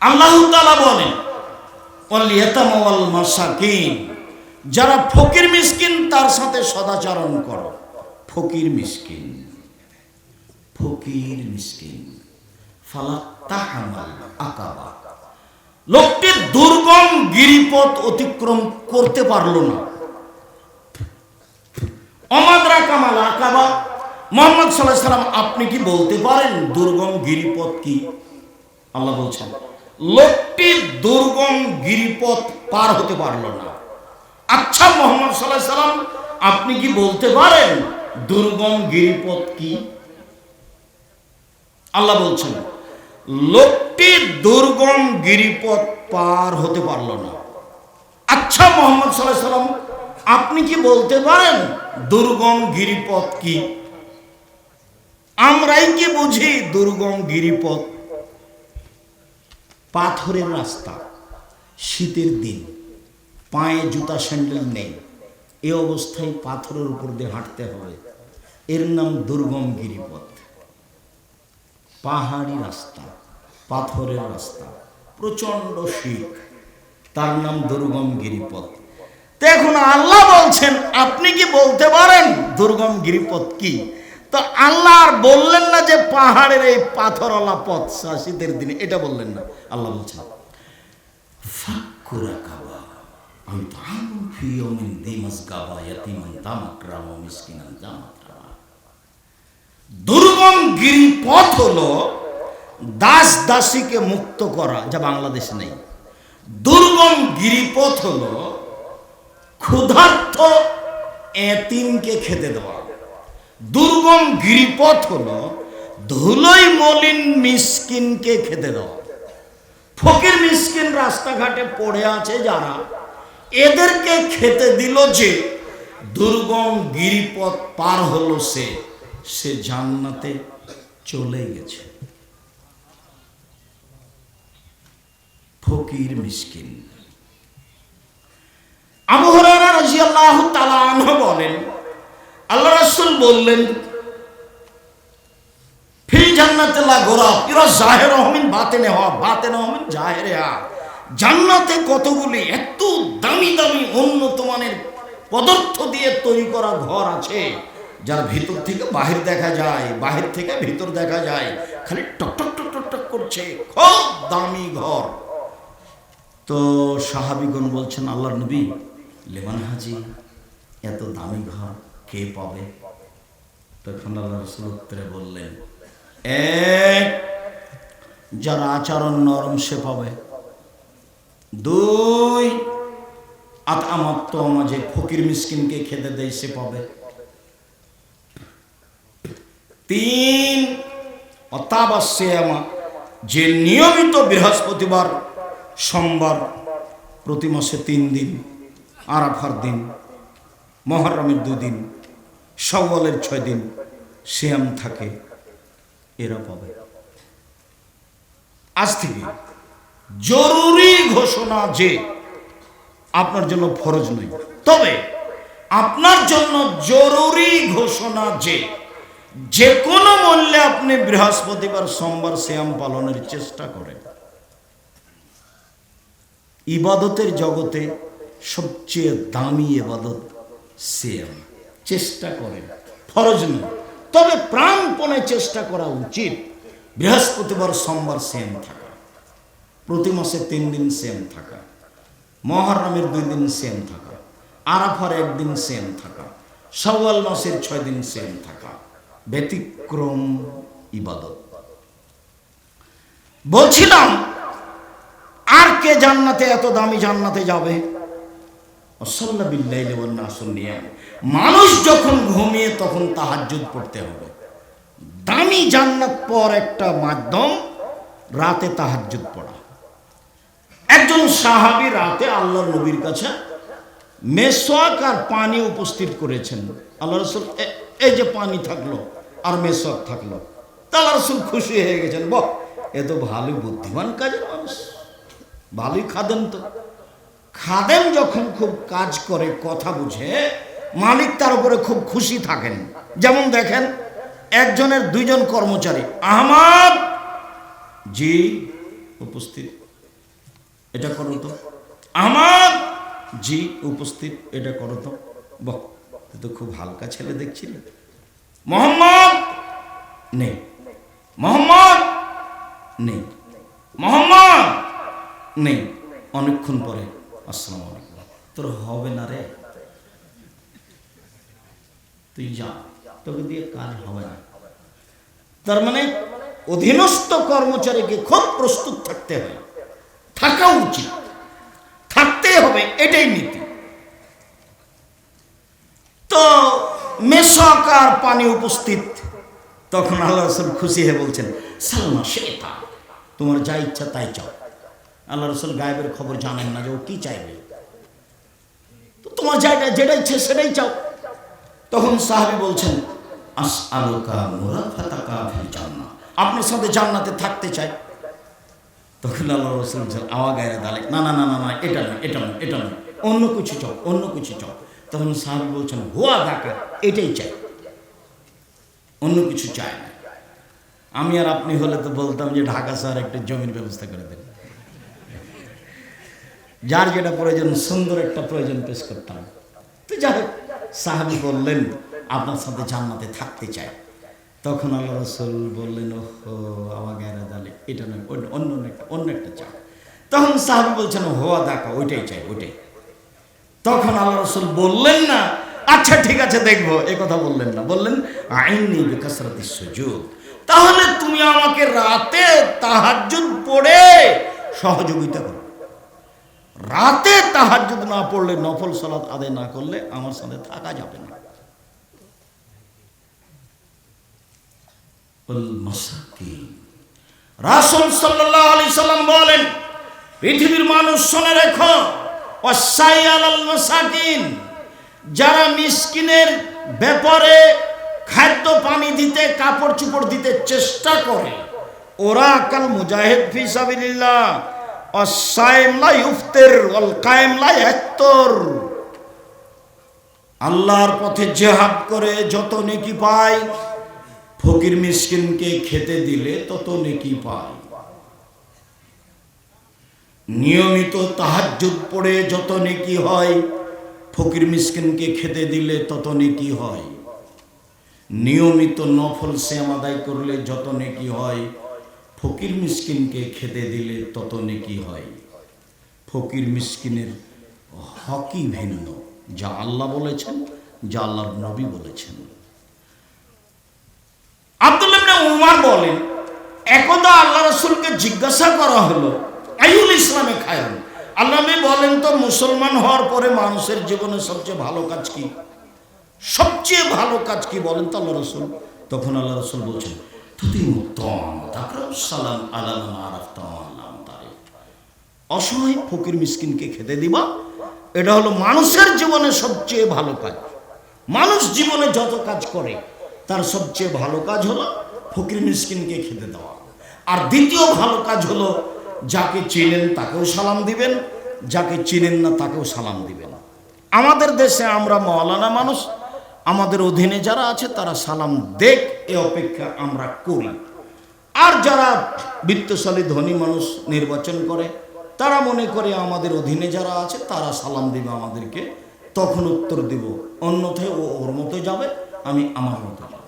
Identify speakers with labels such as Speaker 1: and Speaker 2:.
Speaker 1: আল্লাহ তাআলা বলেন যারা ফকির মিসকিন, তার সাথে সদাচরণ করো। ফকির মিসকিন ফকির মিসকিন। লোকটি দুর্গম গিরিপথ অতিক্রম করতে পারল না। অমাদরা কামাল আকাবা। মোহাম্মদ সাল্লাহ সাল্লাম আপনি কি বলতে পারেন দুর্গম গিরিপথ কি? আল্লাহ বলছেন লোকটি দুর্গম গিরিপথ পার হতে পারল না। আচ্ছা মোহাম্মদ সাল্লাহ সাল্লাম, আপনি কি বলতে পারেন দুর্গম গিরিপথ কি? আল্লাহ বলছেন, লোকটি দুর্গম গিরিপথ পার হতে পারল না। আচ্ছা মোহাম্মদ সাল্লাহ সাল্লাম, আপনি কি বলতে পারেন দুর্গম গিরিপথ কি? আমরাই কি বুঝি দুর্গম গিরিপথ পাথরের রাস্তা, শীতের দিন, পায়ে জুতা স্যান্ডেল নেই, এ অবস্থায় পাথরের উপর দিয়ে হাঁটতে হবে। এর নাম দুর্গম গিরিপথ। পাহাড়ি রাস্তা, পাথরের রাস্তা প্রচণ্ড শীত তার নাম দুর্গম গিরিপথ। তো এখন আল্লাহ বলছেন, আপনি কি বলতে পারেন দুর্গম গিরিপথ কি? তো আল্লাহ আর বললেন না যে পাহাড়ের এই পাথরওয়ালা পথ শীতের দিনে, এটা বললেন না। আল্লাহ বলছেন দুর্গম গিরিপথ হলো দাস দাসীকে মুক্ত করা, যা বাংলাদেশে নেই। দুর্গম গিরিপথ হলো ক্ষুধার্থ এতিমকে খেতে দেওয়া। দুর্গম গিরিপথ হলো ধুলোই মলিন মিসকিনকে খেতে দেওয়া। ফকির মিসকিন রাস্তাঘাটে পড়ে আছে যারা, এদেরকে খেতে দিল যে দুর্গম গিরিপথ পার হলো সে সে জান্নাতে চলে গেছে। ফকির মিসকিন। আবু হুরায়রা রাদিয়াল্লাহু তাআলা আনহু বলেন আল্লাহ রাসূল বললেন ফিল জান্নাতে লা গোরাব ইরা জাহের হমিন বাতেনে হওয়া, বাতেনে হমিন জাহেরে জান্নাতে কতগুলি এত দামি দামি উন্নত মানের পদার্থ দিয়ে তৈরি করা ঘর আছে, যার ভিতর থেকে বাহির দেখা যায়, বাহির থেকে ভিতর দেখা যায়, খালি টক টক টক টক টক করছে, খুব দামি ঘর। তো সাহাবিগণ বলছেন আল্লাহ নবী লেমান হাজি, এত দামি ঘর। কে পাবে? তখন আল্লাহ রসুল উত্তরে বললেন এক যার আচরণ নরম সে পাবে। দুই আত মাঝে ফকির মিসকিনকে খেতে দেয়, সে পাবে। তিন অতাবাস্যে আমার যে নিয়মিত বৃহস্পতিবার, সোমবার, প্রতি মাসে তিন দিন, আরাফার দিন মহরমের দুদিন সওয়ালের ছয় দিন শ্যাম থাকে, এরা পাবে। আজ থেকে জরুরি ঘোষণা যে আপনার জন্য ফরজ নয়, তবে আপনার জন্য জরুরি ঘোষণা যে যে কোনো মূল্যে আপনি বৃহস্পতিবার, সোমবার শ্যাম পালনের চেষ্টা করেন। ইবাদতের জগতে সবচেয়ে দামি এবাদত শ্যাম চেষ্টা করেন। ফরজ নয়। তবে প্রাণপণে চেষ্টা করা উচিত। বৃহস্পতিবার, সোমবার সেম থাকা। প্রতি মাসে তিন দিন সেম থাকা। মহরমের দুই দিন সেম থাকা। আরাফার একদিন সেম থাকা। সওয়াল মাসের ছয় দিন সেম থাকা। ব্যতিক্রম ইবাদত। বলছিলাম, আর কে জান্নাতে এত দামি জান্নাতে যাবে? মানুষ যখন ঘুমিয়ে তখন তাহাজ্জুদ পড়তে হবে। দামি জান্নাত পর একটা মাধ্যম, রাতে তাহাজ্জুদ পড়া। একজন সাহাবী রাতে আল্লাহ নবীর কাছে মেসোয়াক আর পানি উপস্থিত করেছেন। আল্লাহ রসুল এই যে পানি থাকল আর মেসোয়াক থাকল। আল্লাহ রসুল খুশি হয়ে গেছেন, বহ, এ তো ভালোই বুদ্ধিমান কাজের মানুষ। ভালোই খাদেন তো। খাদেম যখন খুব কাজ করে, কথা বুঝে, মালিক তার উপরে খুব খুশি থাকেন। যেমন দেখেন, একজনের দুইজন কর্মচারী, আহমদ! জি, উপস্থিত। এটা করো তো। আমার জি, উপস্থিত। এটা করো তো। বাহ তো খুব হালকা ছেলে দেখছিলে। মোহাম্মদ! নেই। মোহাম্মদ! নেই। মোহাম্মদ! নেই। অনেকক্ষণ পরে। আসসালাম তোর হবে না রে। তুই যা। তোকে দিয়ে কাজ হবে না। তার মানে অধীনস্থ কর্মচারীকে খুব প্রস্তুত থাকতে হয় থাকা উচিত। থাকতে হবে, এটাই নীতি। তো মেশক আর পানি উপস্থিত। তখন আল্লাহ রসুল খুশি হয়ে বলছেন, সালমা শেতা তোমার যা ইচ্ছা তাই চাও। আল্লাহ রসুল গায়েবের খবর জানেন না যে ও কি চাইবে। তোমার যেটা যেটা ইচ্ছে সেটাই চাও। তখন সাহাবি বলছেন আস আলোকা মুরাফাতাকা ফিল জান্নাহ। আপনার সাথে জান্নাতে থাকতে চাই। তখন আল্লাহ রসুল বলছেন, আওয়া দালে না না না না না, এটা নয় এটা নয় এটা নয়, অন্য কিছু চাও, অন্য কিছু চাও। তখন সাহাবি বলছেন, হোয়া ডাকা এটাই চাই। অন্য কিছু চাই না। আমি আর আপনি হলে তো বলতাম যে ঢাকা শহরে একটা জমির ব্যবস্থা করে দেন। যার যেটা প্রয়োজন, সুন্দর একটা প্রয়োজন পেশ করতাম তো যাই হোক, সাহাবি বললেন, আপনার সাথে জান্নাতে থাকতে চাই। তখন আল্লাহ রসুল বললেন ও আমার গায়ের দালে এটা নয়, অন্য একটা অন্য একটা চাও। তখন সাহাবি বলছেন হোয়া দেখা, ওইটাই চাই, ওইটাই। তখন আল্লাহ রসুল বললেন না আচ্ছা ঠিক আছে, দেখব। এ কথা বললেন না। বললেন, আইনি বিকাশরাতি সুযোগ তাহলে তুমি আমাকে রাতে তাহাজ্জুদ পড়ে সহযোগিতা করো। রাতে তাহাজ্জুদ না পড়লে, নফল সালাত আদায় না করলে আমার সাথে থাকা যাবে না। রাসুল সাল্লাহ আলি সাল্লাম বলেন, পৃথিবীর মানুষ শুনে রেখো অসাই আলাল মাসাকিন, যারা মিসকিনের ব্যাপারে খাদ্য পানি দিতে, কাপড় চুপড় দিতে চেষ্টা করে, ওরা কাল মুজাহিদ ফি আল্লাহর পথে জেহাদ করে যত নেকি পায়, ফকির মিসকিনকে খেতে দিলে তত নেকি পায়। নিয়মিত তাহাজ্জুদ পড়ে যত নেকি হয়, ফকির মিসকিনকে খেতে দিলে তত নেকি হয়। নিয়মিত নফল শ্যাম আদায় করলে যত নেকি হয় ফকির মিসকিনকে খেতে দিলে তত নেকি হয়? ফকির মিসকিনের হকি ভিন্ন, যা আল্লাহ বলেছেন, যা আল্লাহর নবী বলেছেন। আব্দুল্লাহ উমার বলেন, একদা আল্লাহ রসুলকে জিজ্ঞাসা করা হলো আইউল ইসলামে খায়ন আল্লাহ বলেন তো, মুসলমান হওয়ার পরে মানুষের জীবনে সবচেয়ে ভালো কাজ কি? সবচেয়ে ভালো কাজ কি? বলেন তো আল্লাহ রসুল। তখন আল্লাহ রসুল বলছেন অসহায় ফকির মিসকিনকে খেতে দিবা, এটা হলো মানুষের জীবনে সবচেয়ে ভালো কাজ। মানুষ জীবনে যত কাজ করে, তার সবচেয়ে ভালো কাজ হলো ফকির মিসকিনকে খেতে দেওয়া। আর দ্বিতীয় ভালো কাজ হলো যাকে চেনেন তাকেও সালাম দিবেন, যাকে চিনেন না তাকেও সালাম দিবেন। আমাদের দেশে আমরা মৌলানা মানুষ আমাদের অধীনে যারা আছে, তারা সালাম দেখ, এ অপেক্ষা আমরা করি। আর যারা বৃত্তশালী, ধনী মানুষ নির্বাচন করে, তারা মনে করে আমাদের অধীনে যারা আছে, তারা সালাম দিবে আমাদেরকে। তখন উত্তর দিব, অন্যথায় ও ওর মতো যাবে, আমি আমার মতো যাব।